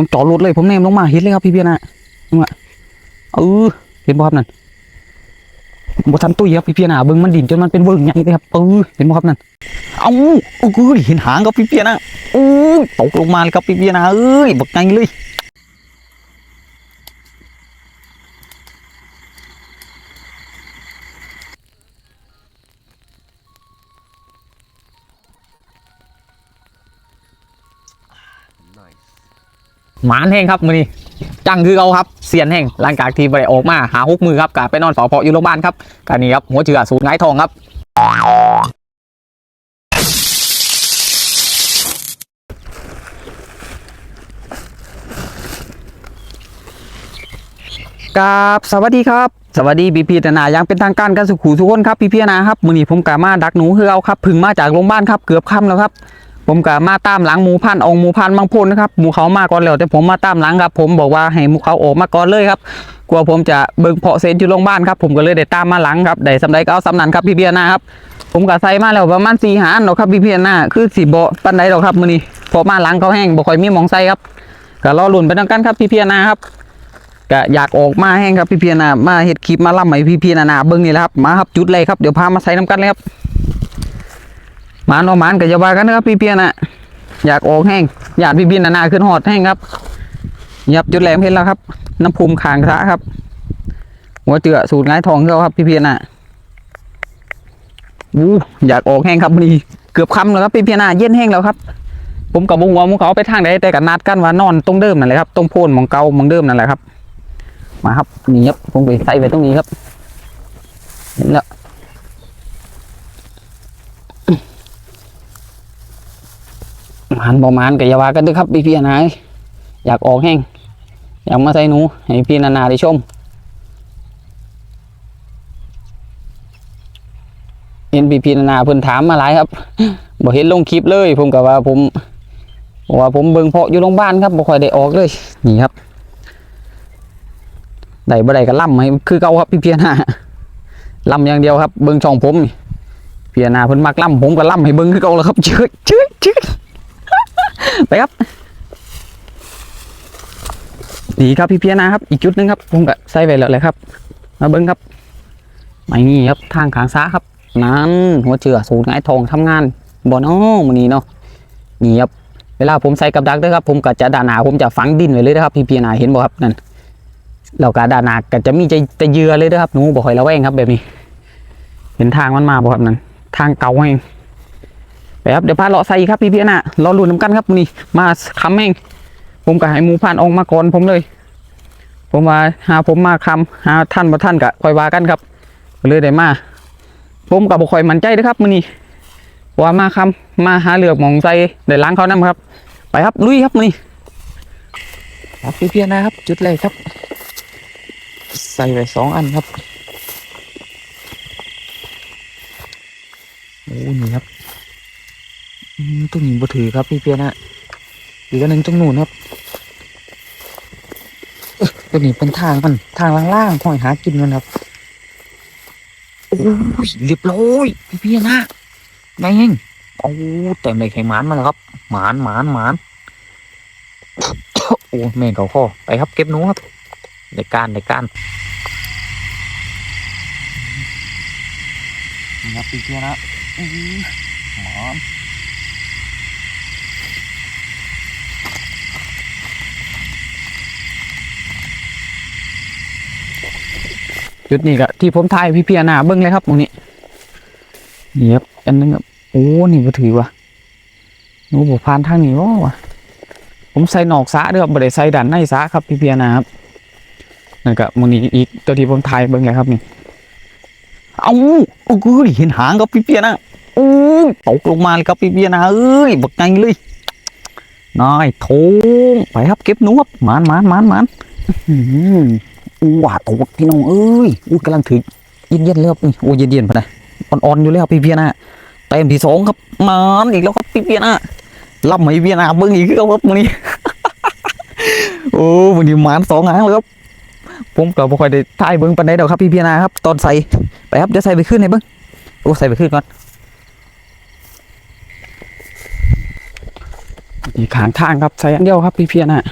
ผมจอดรถเลยผมแนมลงมาเห็นเลยครับพี่เพียนะนี่ว่าเออเห็นบ่ครับนั่นบ่ทันตุ้ยครับพี่เพียนะเบิ้งมันดิ่นจนมันเป็นเบิ้งใหญ่เลยครับเออเห็นบ่ครับนั่นเอ้าโอ้ยเห็นหางครับพี่เพียนะโอ้ยตกลงมาเลยครับพี่เพียนะเอ้ยบักไงเลย หมานแห้งครับมือนี้จังคือเอาครับเสียนแห้งหลังจากที่ไปออกมาหาฮุกมือครับกะไปนอนสอพออยู่โรงพยาบาลครับกะนี่ครับหัวเชือสูตรไงทองครับกับสวัสดีครับ สวัสดีพี่พีตนายังเป็นทางการกันสุขูทุกคนครับพี่พี่นะครับมือนี้ผมกะมาดักหนูคือเอาครับพึ่งมาจากโรงพยาบาลครับเกือบค่ำแล้วครับ ผมก็มาตามหลังหมูพันธ์องหมูพันธุ์บางพลนะครับหมูเขามาก่อนแล้วแต่ผมมาตามหลังครับ ผมบอกว่าให้หมูเขาออกมาก่อนเลยครับกลัวผมจะเบิ่งเพาะเซนอยู่โรงพยาบาลครับผมก็เลยได้ตามมาหลังครับได้สำไรก็เอาสำนันครับพี่เบียนะครับผมก็ใส่มาแล้วประมาณสี่หานหรอกครับพี่เบียนะคือสีโบปันไดหรอกครับมือนี้พอมาหลังเขาแห้งบ่ค่อยมีมองใส่ครับก็รอลุ่นไปทั้งกันครับพี่เพียนะครับก็อยากออกมาแห้งครับพี่เพียนะมาเฮ็ดคลิปมาล่ำให้พี่เพียร์นะเบิ่งนี่แหละครับมาครับจุดเลยครับเดี๋ยวพามาใส่น้ำกันเลยครับ มานเอามานก็จะว่ากันนะครับพี่เพียร์นะอยากออกแห้งอยากพี่บินนานาขึ้นหอดแห้งครับยับจุดแหลมเห็นแล้วครับ น้ำภูมิขางสะครับ หัวเจือสูตรง่ายทองเขาครับ พี่เพียน่ะอู้อยากออกแห้งครับนี่เกือบคำแล้วครับพี่เพียน่ะเย็นแห้งแล้วครับ ผมกับวงหัวมุเขาไปทางใดแต่กันนัดกันว่านอนตรงเดิมนั่นแหละครับตรงโพนมองเกามองเดิมนั่นแหละครับ มาครับนี่ครับผมไปใส่ไว้ตรงนี้ครับเห็นแล้ว มานบ่หมานก็อย่าวากันเด้วยครับพี่พี่นายอยากออกแห้งอยากมาใส่หนูให้พี่นานาได้ชมเห็นพี่พี่นานาเพิ่นถามมาหลายครับบ่เห็นลงคลิปเลย ผมก็ว่าผมบอกว่าผมเบิ่งเพาะอยู่โรงพยาบาลครับบ่ค่อยได้ออกเลยนี่ครับได้บ่ได้ก็ล่ำให้คือเก่าครับพี่พี่นาล่ำอย่างเดียวครับ เบิ่งช่องผมพี่นาเพิ่นมักล่ำผมก็ล่ำให้เบิ่งคือเก่าแล้วครับเชิดเชิดเชิด ไปครับดีครับพี่เพียนะครับ อีกจุดหนึงครับผมก็ใส่ไปแล้วเลยครับ มาเบิ้งครับไม่นี่ครับทางขางซ้าครับ นั้นหัวเจือสูงไงทองทำงานบ่เนาะมันนี้เนาะนี่ครับเวลาผมใส่กับดักด้วยครับ ผมก็จะด้านหนาผมจะฝังดินไว้เลยนะครับพี่เพียนาเห็นบ่ครับนั่นแล้วก็ด้านหนาก็จะมีจะจะเยือเลยนะครับหนูบ่ค่อยระแวงครับแบบนี้ เห็นทางมันมาบ่ครับนั่นทางเก่าเอง ครับเดี๋ยวพาเลาะใส่ครับพี่พี่น่ะรอลุ้นน้ำกันครับมูนี่มาคำเองผมก็ให้หมูผ่านออกมาก่อนผมเลย ผมว่าหาผมมาคำหาท่านบ่ท่านก็ค่อยว่ากันครับเลยได้มา ผมก็บ่ค่อยมั่นใจเด้อครับมือนี้ว่ามาคำมาหาเหลือกมองใส่ได้ล้างเขานํครับ ไปครับลุยครับมือนี้ครับพี่พี่นะครับ จุดแรกครับ ใส่ไปสองอันครับโอ้นี่ครับ อืมตัวนี้บ่ถือครับ พี่เพียนะอีกอันหนึ่งตรงนู้นครับเอ้ยตัวนี้เป็นทางมันทางล่างๆคอยหากินมันครับโอ้ยเรียบร้อยพี่เพียนะแม่งโอ้เต็มเลยแข่หมานมาแล้วครับ หมานหมานหมานโอ้แม่งเขาข้อไปครับเก็บหนูครับในการในการนี่ครับพี่เพียนะหมาน จุดนี้ก็ที่ผมถ่ายพี่เพียนาเบิ้งเลยครับตรงนี้นี่ครับอันนึงครับโอ้นี่ก็ถือว่าหนูบพานทางนี้ว่าวะผมใส่หนอกสาเด้อครับบ่ได้ใส่ดันในสาครับพี่เพียนาครับนั่นก็มูนี้อีกตัวที่ผมถ่ายเบิ้งเลยครับนี่เอาโอ้ยเห็นหางครับพี่เพียนาโอ้ตกลงมาเลยครับพี่เพียนาเอ้ยบักไงเลยนายโถงไปครับเก็บนูครับมานมานมานมาน อู้ว่าตกพี่น้องเอ้ยอู้กำลังถือเย็นเย็นๆเลยครับนี่โอ้เย็นเย็นๆพอนะอ่อนๆอยู่แล้วพี่เพียนะเต็มที่สองครับมานอีกแล้วครับพี่เพียนะล่ำให้เพียนะเบิ้งอีกแล้วครับมื้อนี้โอ้มื้อนี้มานสองหางเลยครับผมก็บ่ค่อยได้ถ่ายเบิ้งปานใดดอกครับพี่เพียนะครับ ตอนใส่ไปครับเดี๋ยวใส่ไปขึ้นให้เบิ้งโอ้ใส่ไปขึ้นก่อนนี่ขางทางครับใส่อันเดียวครับพี่เพียนะ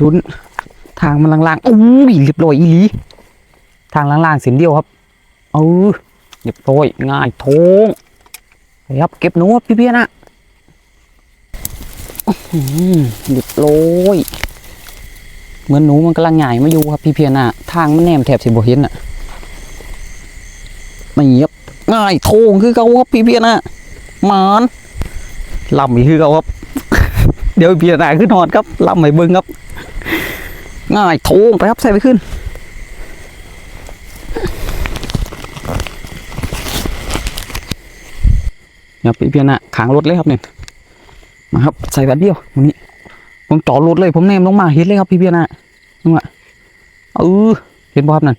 ลุ้น ทางมันล่างๆโอ้ยเรียบร้อยอีหลีทางล่างๆเส้นเดียวครับ เออเรียบร้อยง่ายโทงไปครับเก็บหนูครับพี่เพียนะหือเรียบร้อยเหมือนหนูมันกำลังใหญ่มาอยู่ครับพี่เพียนะทางมันแนมแถบสิบเห็นอะไม่เงียบง่ายโทงคือเขาครับพี่เพียนะมานลำอีกคือเขาครับ เดี๋ยวพี่เพียนะขึ้นนอนครับลำไม่เบิ่งครับ ง่ายโทงไปครับใส่ไปขึ้นเนี่ยพี่เพียนอะขางรถเลยครับเนี่ยมาครับใส่แบบเดียวตรงนี้ ผมจอดรถเลย ผมแนมลงมาเห็นเลยครับพี่เพียนอะนึกว่าเออเห็นบ่ครับนั่น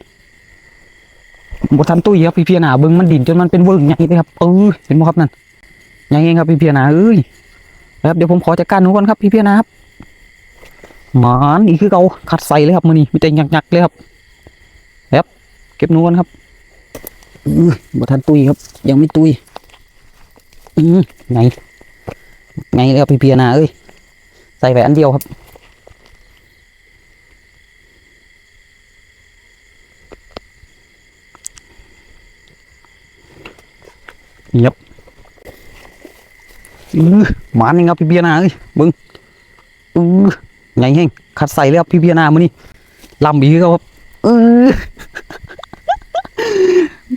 บ่ทันตุ้ยครับพี่เพียนอะเบิ้งมันดินจนมันเป็นเวิ้งใหญ่เลยครับเออเห็นบ่ครับนั่นใหญ่เองครับพี่เพียนอะเอ้ยครับเดี๋ยวผมขอจัดการหนูก่อนครับพี่เพียนนะครับ หมานอีกคือเกาขัดใส่เลยครับมือนี้มีแต่หยักๆเลยครับครับ เก็บนูก่อนครับเออบ่ทันตุยครับ ยังไม่ตุยอืมไงไงแล้วพี่เพียนาเอ้ยใส่ไปอันเดียวครับเงียบอือหมานี่ครับพี่เพียนาเอ้ยมึงอือ ไงแห้งขัดใส่แล้วพี่พียนามือนี่ลำบีคือเขาครับเออ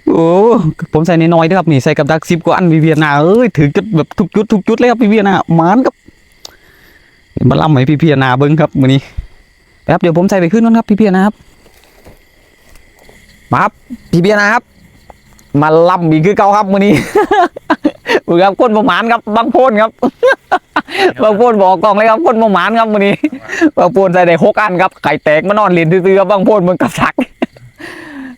โอ้ผมใส่น้อยๆด้วยครับนี่ใส่กับดักซิบกว่าอันพี่เวียนาเอ้ยถึงจุดแบบทุกจุดทุกจุดเลยครับพี่เวียนาหมานครับมาลำให้พี่พียนาเบิ้งครับมือนี้แป๊บเดี๋ยวผมใส่ไปขึ้นนั่นครับพี่พียนาครับมาครับพี่พียนาครับ มาล่ำอีกคือเก่าครับมือนี้มือครับคนประมาณครับบางโพนครับบางโพนบอกกองเลยครับคนประมาณครับมือนี้บางโพนใส่ได้หกอันครับไข่แตกมานอนเล่นซื่อๆครับบางโพนมันกระสัก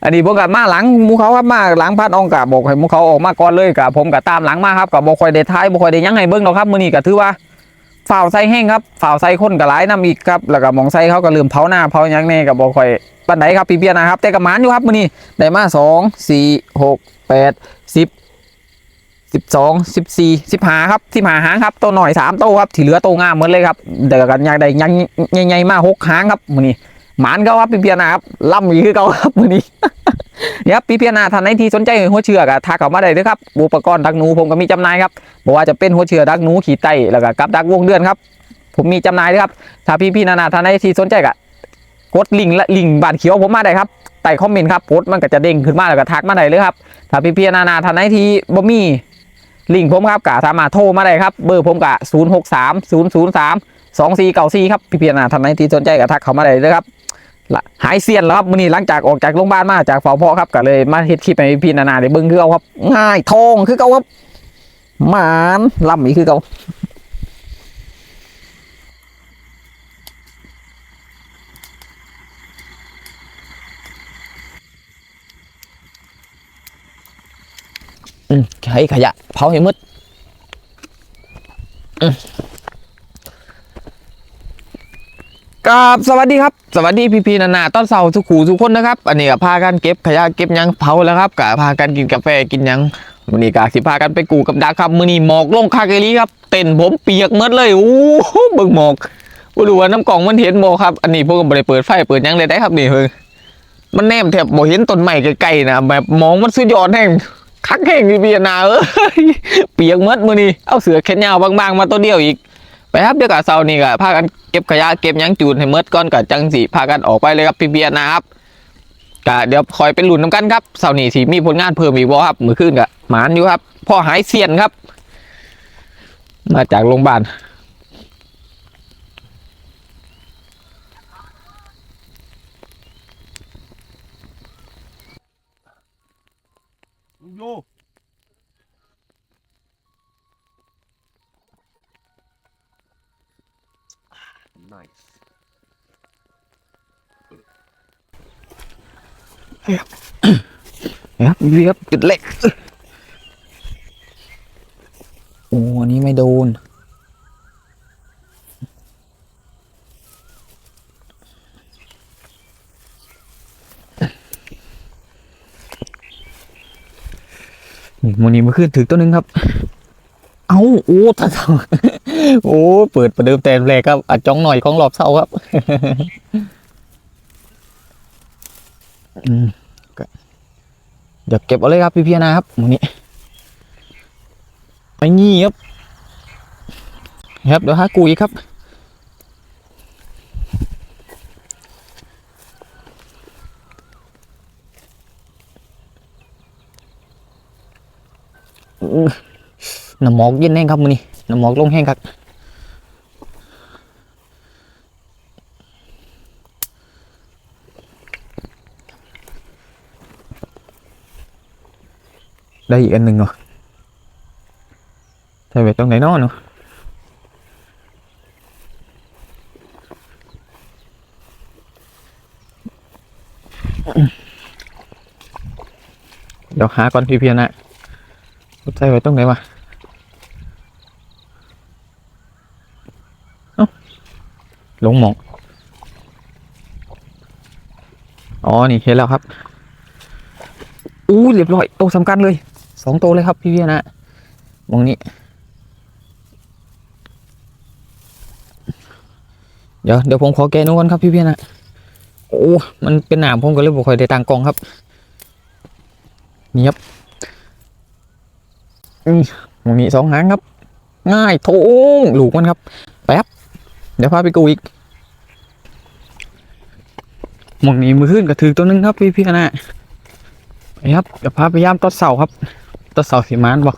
อันนี้ผมกับมาหลังหมูเขาครับมาหลังพัดอองกะบอกให้หมูเขาออกมาก่อนเลยกับผมกับตามหลังมาครับกับบอกคอยได้ท้ายบอกคอยได้หยังให้เบิ้งหรอกครับมื้อนี้ก็ถือว่าฝ่าวใส่แห้งครับฝ่าวใส่คนกับหลายน้ำอีกครับแล้วก็หมองใส่เขาก็ลืมเผาหน้าเผาหยังแน่กับบอกคอย ปันไหนครับพี่เบียนะครับ แต่กับหมานอยู่ครับมื้อนี้ได้มาสองสี่หกแปดสิบสิบสองสิบสี่สิบห้าครับสิบห้าหางครับตัวหน่อยสามตัวครับที่เหลือตัวงามหมดเลยครับเดี๋ยวกันยังได้ยังใหญ่ๆมาหกหางครับมื้อนี้หมานเขาครับพี่เบียนะครับล่ำอีกคือเขาครับมื้อนี้เนี่ยครับพี่เพียนาท่านไหนที่สนใจหัวเชือกอะทักเข้ามาได้เลยครับอุปกรณ์ดักหนูผมก็มีจำหน่ายครับบอกว่าจะเป็นหัวเชือกดักหนูขี่ไตแล้วก็กับดักวงเดือนครับ ผมมีจำหน่ายด้วยครับถ้าพี่พี่นานาท่านไหนที่สนใจก็ กดลิงก์และลิงก์บานเขียวผมมาได้ครับใต้คอมเมนต์ครับโพสต์มันก็จะเด้งขึ้นมาแล้วก็ทักมาได้เลยครับถ้าพี่พี่นานาท่านไหนที่บ่มีลิงก์ผมครับก็สามารถโทรมาได้ครับเบอร์ผมก็ศูนย์หกสามศูนย์ศูนย์สามสองสี่เก้าสี่ครับพี่พี่นานาท่านไหนที่สนใจก็ทักเข้ามาได้เลยครับหายเซียนแล้วครับมื้อนี้หลังจากออกจากโรงพยาบาลมาจากฝ้าพ่อครับก็เลยมาเฮ็ดคลิปให้พี่นานาได้เบิ่งคือเอาครับ ง่ายทองคือเก่าครับหมานล่ำอีกคือเก่า อืมใช้ขยะเผาให้มืดอืมกับสวัสดีครับ สวัสดีพี่พีนานาต้นเสาทุกขู่ทุกคนนะครับ อันนี้ก็พากันเก็บขยะเก็บยังเผาแล้วครับก็พากันกินกาแฟกินยังวันนี้ก็สิพากันไปกูกับดาครับมือนี้หมอกลงคาเกลีครับ เต้นผมเปียกหมดเลยโอ้โหเบิ่งหมอกบ่รู้ว่าน้ำกล่องมันเห็นบ่ครับ อันนี้พวกก็บ่ได้เปิดไฟเปิดยังเลยได้ครับนี่เฮ้ยมันแนมแทบบ่เห็นต้นไม้ไกลๆนะแบบมองมันสุดยอดแห่ง คักแห่งพี่พียนาเอ้ยเปียกมดมือนี่เอาเสือแขนยาวบางๆ มาตัวเดียวอีก ไปครับเดี๋ยวกับเสานี่ก็พากันเก็บขยะเก็บยังจูนให้มดก่อนกับจังสีพากันออกไปเลยครับพี่เบียนาครับกะเดี๋ยวคอยเป็นหลุนน้ำกันครับเสานี่สีมีผลงานเพิ่มอีกบ่ครับมือขึ้นกับหมานอยู่ครับพ่อหายเสียนครับ มาจากโรงพยาบาล โย nice นะครับพี่ครับจุดเล็ก โอ้อันนี้ไม่โดน นี่ มันนี้มาขึ้นถือตัวหนึงครับ เอาโอ้ตาเสาโอ้เปิดประเดิมแต่แรกครับอัดจ้องหน่อยของรอบเศร้าครับอเดี๋ยวเก็บเอาเลยครับพี่พี่นะครับหมูนี้ไอ้นี่ครับ ครับเดี๋ยวหากูอีกครับ น้ำหมอกเย็นแห้งครับมือนี้น้ำหมอกลงแห้งครับได้อีกอันหนึ่งเนาะใช่ไปตรงไหนนาะเนาะเดี๋ยวหาก่อนพี่เพียนะ ใช่ไปตรงไหนวะหลงหมองอ๋อ นี่เห็นแล้วครับ อู้เรียบร้อยโตสำคัญเลย สองโตเลยครับพี่เวียนะมองนี้ เดี๋ยวเดี๋ยวผมขอแกนู้นก่อนครับพี่เวียนะโอ้ มันเป็นหนามผมก็เลยบอกคอยได้ตังกองครับ นี่ครับ มองนี้สองหางครับ ง่ายโถงลูกมันครับ แป๊บ เดี๋ยวพาไปกูอีกมองนี้มือขึ้นกระถือตัวนึงครับพี่พี่คณะไปครับเดี๋ยวพาไปย่ามต้นเสาครับต้นเสาสีมานบอก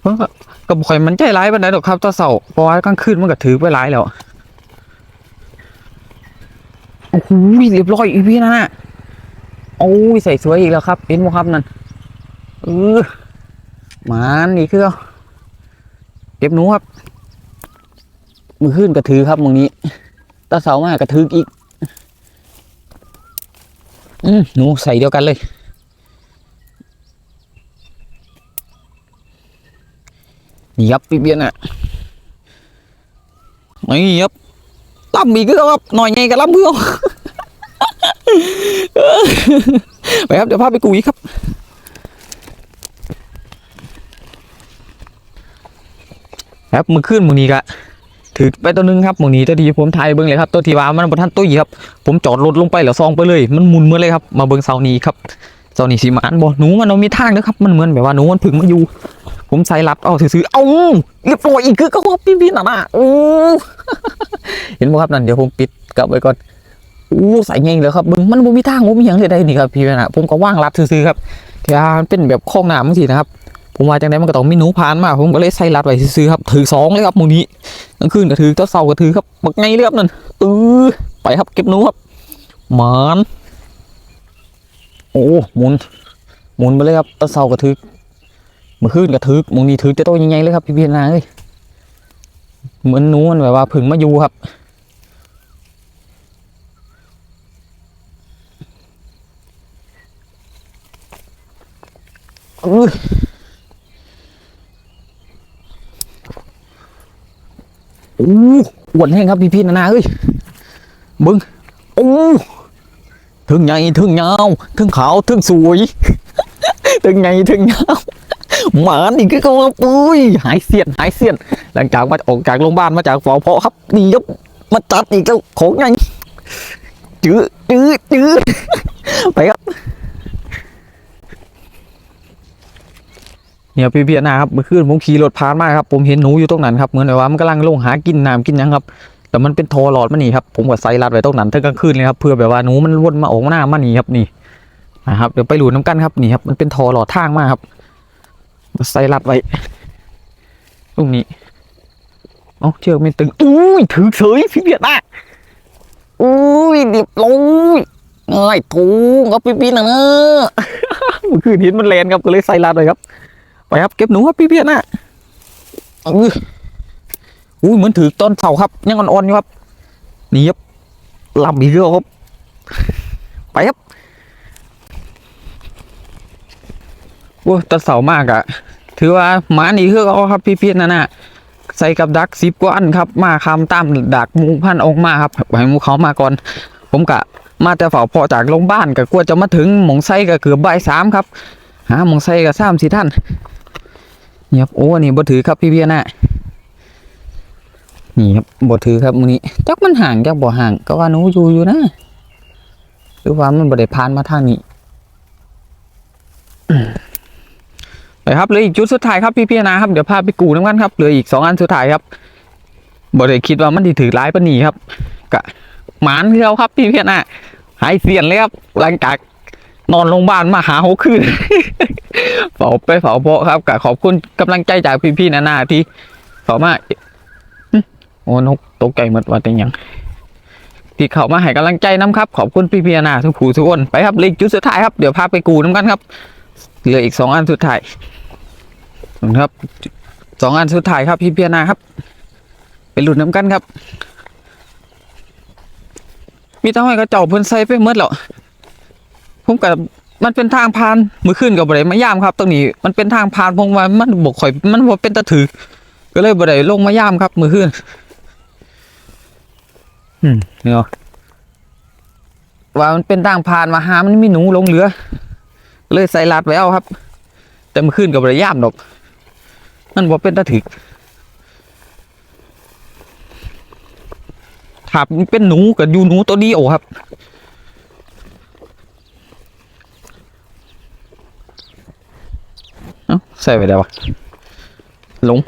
เพก็บ่ค่อยมันใจร้ายปานใดดอกครับต้นเสาเพราะว่ากลางคืนมันก็ถือไปร้ายแล้วโอ้โหเรียบร้อยอีพี่นะโอ้ยใส่สวยอีกแล้วครับเห็นบ่ครับนั่นเออ หมันนี่คือเอาเก็บหนูครับ มือขึ้นกระถือครับมึงนี้ตาเสามากกระถืออีก อืมหนูใส่เดียวกันเลยนี่ยับพี่เบียนอะนี่ยับลำอีกแล้วครับหน่อยไงกับลำเพื่อไปครับเดี๋ยวพาไปกุยครับ ครับมือขึ้นมึงนี้กะถือไปตัวหนึงครับหมองนี้ตัวที่ผมถ่ายเบิ้งเลยครับตัวที่ว่ามันบนท่านตุ้ยครับ ผมจอดรถลงไปแล้วซองไปเลย มันหมุนเมื่อเลยครับ มาเบิ้งเสานี้ครับเสานี้สีมานบ่หนูมันเอามีทางนะครับ มันเหมือนแบบว่าหนูมันผึ่งมาอยู่ ผมใส่รัดเอาซื้อๆเอาเรียบร้อยอีกคือก็ว่าพี่พี่น่ะนะโอ้เห็นบ่ครับนั่นเดี๋ยวผมปิดกลับไว้ก่อนอู้ใส่เงงเลยครับเบิ้งมันบ่มีทางบ่มีหยังเลยได้นี่ครับพี่นะผมก็ว่างรัดซื้อๆครับที่ว่ามันเป็นแบบคลองน้ำจังซี่นะครับ ผมว่าจังไดมันก็ต้องมีหนูผ่านมาผมก็เลยใส่รัดไว้ซื้อครับถือสองเลยครับมูนี้กลางคืนก็ถือเจ้าเสาก็ถือครับบักไงเรียบนั่นเออไปครับเก็บหนูครับหมานโอ้หมุนหมุนไปเลยครับเจ้าเสาก็ถือเมื่อคืนก็ถือมงนี้ถือแต่ตัวใหญ่เลยครับพี่เพียนาเอ้ยเหมือนหนูมันแบบว่าผึ่งมาอยู่ครับเออ อ้อ้วนแห้งครับพี่พี่นานาเอ้ยบิ้งโอ้ถึงใหญ่ถึงยาวถึงขาวถึงสวย ถึงใหญ่ถึงยาวหมานี่ก็ว่าปุ้ยหายเสียนหายเสียน หลังจากมาออกจากโรงพยาบาลมาจากฝอพาะครับนี่ยกมาจัดอีกแล้วของไงจื้อจื้อจื้อไปครับ เนี่ยพี่เพียนาครับเมื่อคืนผมขี่รถผ่านมาครับผมเห็นหนูอยู่ตรงนั้นครับเหมือนแบบว่ามันกำลังลงหากินน้ำกินยังครับแต่มันเป็นทรหลอดมันนี่ครับผมก็ใส่รัดไว้ตรงนั้นทั้งกลางคืนเลยครับเพื่อแบบว่าหนูมันวนมาออกหน้ามันนี่ครับนี่นะครับเดี๋ยวไปหลุดน้ำกันครับนี่ครับมันเป็นทรหลอดทางมากครับใส่รัดไว้ตรงนี้เอาเชือกไม่ตึงอุ้ยถือเฉยพี่เบียดอะอุ้ยเดียบลงง่ายถูกครับพี่พี่นะเมื่อคืนเห็นมันแลนครับก็เลยใส่รัดเลยครับ ไปครับเก็บหนูครับพี่เพียรนะอุ้ยอุ้ยเหมือนถือต้นเสาครับ ยังอ่อนๆอยู่ครับ นี่ครับลำอีกแล้วครับ ไปครับโอ้ยต้นเสามากอะถือว่าหมานี่คือเอาครับพี่เพียรนะน่ะใส่กับดักสิบกว่าอันครับ มาคำตามดักหมูพันออกมาครับให้หมูเขามาก่อน ผมกะมาแต่เฝ้าพอจากโรงพยาบาลก็กลัวจะมาถึงหมองไส้ก็เกือบบ่ายสามครับหาหมองไส้กับสามสี่ท่านเนี่ยครับโอ้อันนี่บ่ถือครับพี่เพียนะนี่ครับบ่ถือครับมือนี้จักมันห่างจักบ่ห่างก็ว่าหนูอยู่อยู่นะหรือว่ามันบ่ได้ผ่านมาทางนี้ไปครับเหลืออีกจุดสุดท้ายครับพี่เพี่นะครับเดี๋ยวพาไปกูน้ำกันครับเหลืออีกสองอันสุดท้ายครับบ่ได้คิดว่ามันสิถือร้ายปานนี้ครับกะหมานคือเราครับพี่เพี่นะหายเสียนเลยครับหลังจาก นอนโรงพยาบาลมาหาหกคืนเฝ้าไปเฝ้าเพาะครับกะขอบคุณกำลังใจจากพี่ๆนานาที่เขามาโอ้นกตกใจหมดว่าแต่ยังที่เขามาให้กำลังใจน้ำครับ ขอบคุณพี่พี่ๆนานาทุกผู้ทุกคนไปครับเหลขจุดสุดท้ายครับเดี๋ยวพาไปกูน้ำกันครับเหลืออีกสองอันสุดท้ายนะครับสองอันสุดท้ายครับพี่เพียนาครับ ไปหลุดน้ำกันครับ มีเต้าให้กระเจ้าเพิ่นใส่ไปเมื่อแล้ว ผมกับมันเป็นทางผ่านมือขึ้นกับบริมายามครับตรงนี้มันเป็นทางผ่านผมว่ามันบกข่อยมันบ่เป็นตะถือ ก็เลยบริลงมายามครับ มือขึ้นอืมเนาะว่ามันเป็นทางผ่านมาหามันมีหนูลงเรือ เลยใส่ลาดไว้เอาครับ แต่มื่อคืนกับบริยามดอกมันบ่เป็นตะถึกถ้ามันเป็นหนูกับยูหนูตัวเดียวครับ เอ้า ใส่ไปได้ปะลง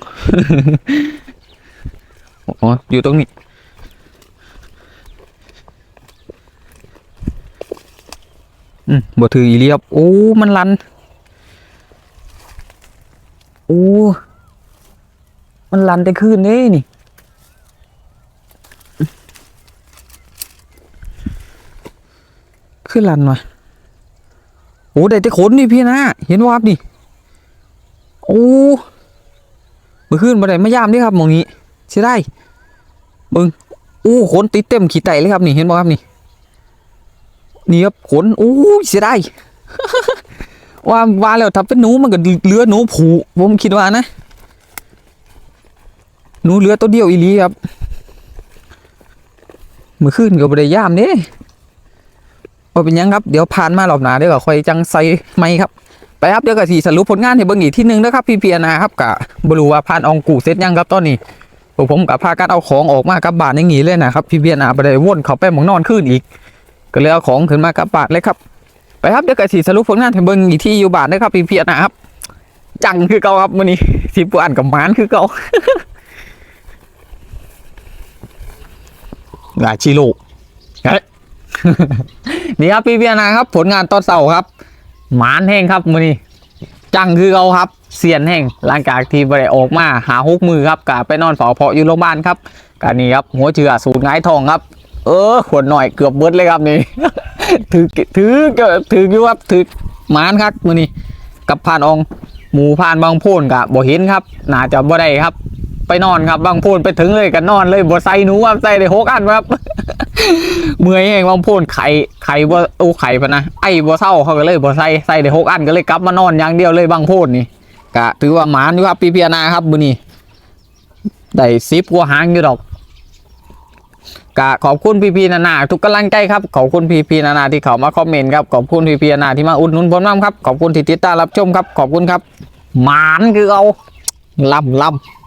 อ๋อ อยู่ตรงนี้อืมบ่ถืออีเลียบโอ้ มันลัน โอ้ มันลันแต่คืนนี้นี่คือลันวะโอ้ ได้แต่ขนนี่พี่นะ เห็นว่าบดิ โอ้มื่อคืนมาได้มายามเด้ครับมองนี้ใช่ได้เบิ่งโอ้ขนติดเต็มขี้ไตเลยครับนี่เห็นบ่ครับนี่นี่ครับขนโอ้เสียดายว่าว่าแล้วถ้าเป็นหนูมันก็เลือหนูผูผมคิดว่านะหนูเลือตัวเดียวอีลีครับมื่อคืนก็บ่ไดย่ามเด้ว่าเป็นยังครับ เดี๋ยวผ่านมารอบหนาเดี๋ยวก็ค่อยจังใส่ไหมครับ ไปครับเดี๋ยวก็สิสรุปผลงานให้เบิ่งอีกทีหนึงนะครับพี่เพียนะครับกะบ่รู้ว่าผ่านอองกูเสร็จยังครับตอนนี้พวกผมกับพากันเอาของออกมากลับบ้านอย่างงี้เลยนะครับพี่เพียนาบ่ได้วนเข้าไปหมองนอนคืนอีก ก็เลยเอาของขึ้นมากลับบ้านเลยครับ ไปครับเดี๋ยวก็สิสรุปผลงานให้เบิ่งอีกที่อยู่บ้านนะครับพี่เพียนะครับจังคือเก่าครับมื้อนี้สิปอ่านกับหมานคือเก่าลาชิโร่เฮ้ยนี่ครับพี่เพียนะครับ ผลงานตอนเสาร์ครับ หมานแห้งครับมือนี้จังคือเก่าครับเสียนแห้งหลังจากที่ไปออกมาหาฮุกมือครับกะไปนอนเฝ้าเพาะอยู่โรงพยาบาลครับกะนี่ครับหัวเชือสูตรหงายทองครับ เออขวดหน่อยเกือบเบิดเลยครับนี่ถือถือก็ถืออยู่ครับถือหมานครับมือนี้กับผ่านองหมูผ่านบางโพนกะบ่เห็นครับน่าจะบ่ได้ครับ ไปนอนครับบางโพนไปถึงเลยกันนอนเลยบ่ใส่หนูครับใส่ได้หกอันครับ เมื่อยเองบางโพนไข่ไข่บ่โอ้ไข่พะนะไอ้บ่เศร้าเขาก็เลยบ่ใส่ใส่ได้หกอันก็เลยกลับมานอนอย่างเดียวเลยบางโพนนี่กะถือว่าหมานอยู่ครับพี่เพียนาครับมือนี้ได้สิบกว่าหางอยู่ดอกกะขอบคุณพี่พีนานาทุกกำลังใจครับขอบคุณพี่พีนานาที่เขามาคอมเมนต์ครับขอบคุณพี่พีนานาที่มาอุดหนุนผมน้ำครับขอบคุณที่ติดตามรับชมครับขอบคุณครับหมานคือเอาลำลำ